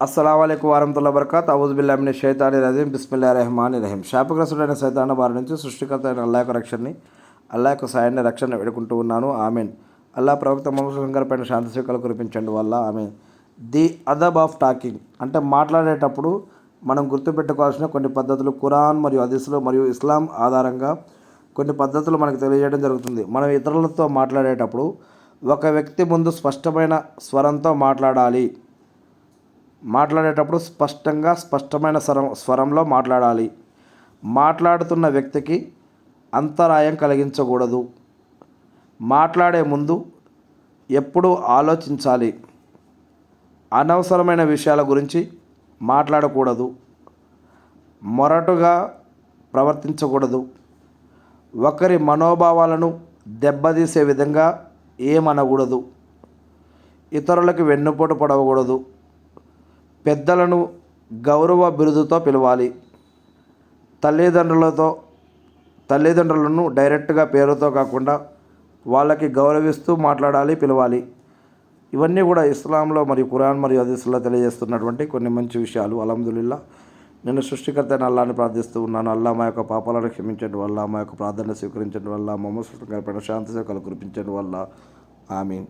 అస్సలం అయికు వరహతుల్లా బర్కాత్ అవుజుబిల్లామిని షైతాని రజీం బిస్మిల్లా రెహమాని రహీం శాపగ్రస్తుడైన సైతాన బారి నుంచి సృష్టికర్త అయిన అల్లా యొక్క రక్షణని అల్లా యొక్క సాయాన్ని రక్షణ వేడుకుంటూ ఉన్నాను. ఆమెన్. అల్లా ప్రవక్త మొహమ్మద్ పైన శాంతి శిఖలు కురిపించండి వల్ల. ఆమె ది అదబ్ ఆఫ్ టాకింగ్. అంటే మాట్లాడేటప్పుడు మనం గుర్తుపెట్టుకోవాల్సిన కొన్ని పద్ధతులు ఖురాన్ మరియు అదిస్లు మరియు ఇస్లాం ఆధారంగా కొన్ని పద్ధతులు మనకు తెలియజేయడం జరుగుతుంది. మనం ఇతరులతో మాట్లాడేటప్పుడు ఒక వ్యక్తి ముందు స్పష్టమైన స్వరంతో మాట్లాడాలి. మాట్లాడేటప్పుడు స్పష్టంగా స్పష్టమైన స్వరం స్వరంలో మాట్లాడాలి. మాట్లాడుతున్న వ్యక్తికి అంతరాయం కలిగించకూడదు. మాట్లాడే ముందు ఎప్పుడూ ఆలోచించాలి. అనవసరమైన విషయాల గురించి మాట్లాడకూడదు. మొరటుగా ప్రవర్తించకూడదు. ఒకరి మనోభావాలను దెబ్బతీసే విధంగా ఏమనకూడదు. ఇతరులకు వెన్నుపోటు పడవకూడదు. పెద్దలను గౌరవ బిరుదుతో పిలవాలి. తల్లిదండ్రులతో తల్లిదండ్రులను డైరెక్ట్గా పేరుతో కాకుండా వాళ్ళకి గౌరవిస్తూ మాట్లాడాలి పిలవాలి. ఇవన్నీ కూడా ఇస్లాంలో మరియు ఖురాన్ మరియు హదీసులో తెలియజేస్తున్నటువంటి కొన్ని మంచి విషయాలు. అలహదుల్లా నేను సృష్టికర్త అయిన అల్లాని ప్రార్థిస్తూ ఉన్నాను. అల్లా మా యొక్క పాపాలను క్షమించడం వల్ల మా యొక్క ప్రార్థన స్వీకరించడం వల్ల మొహమ్మద్ సుల్తాన్ గారి శాంతి సేవలు కురిపించడం వల్ల. ఆమె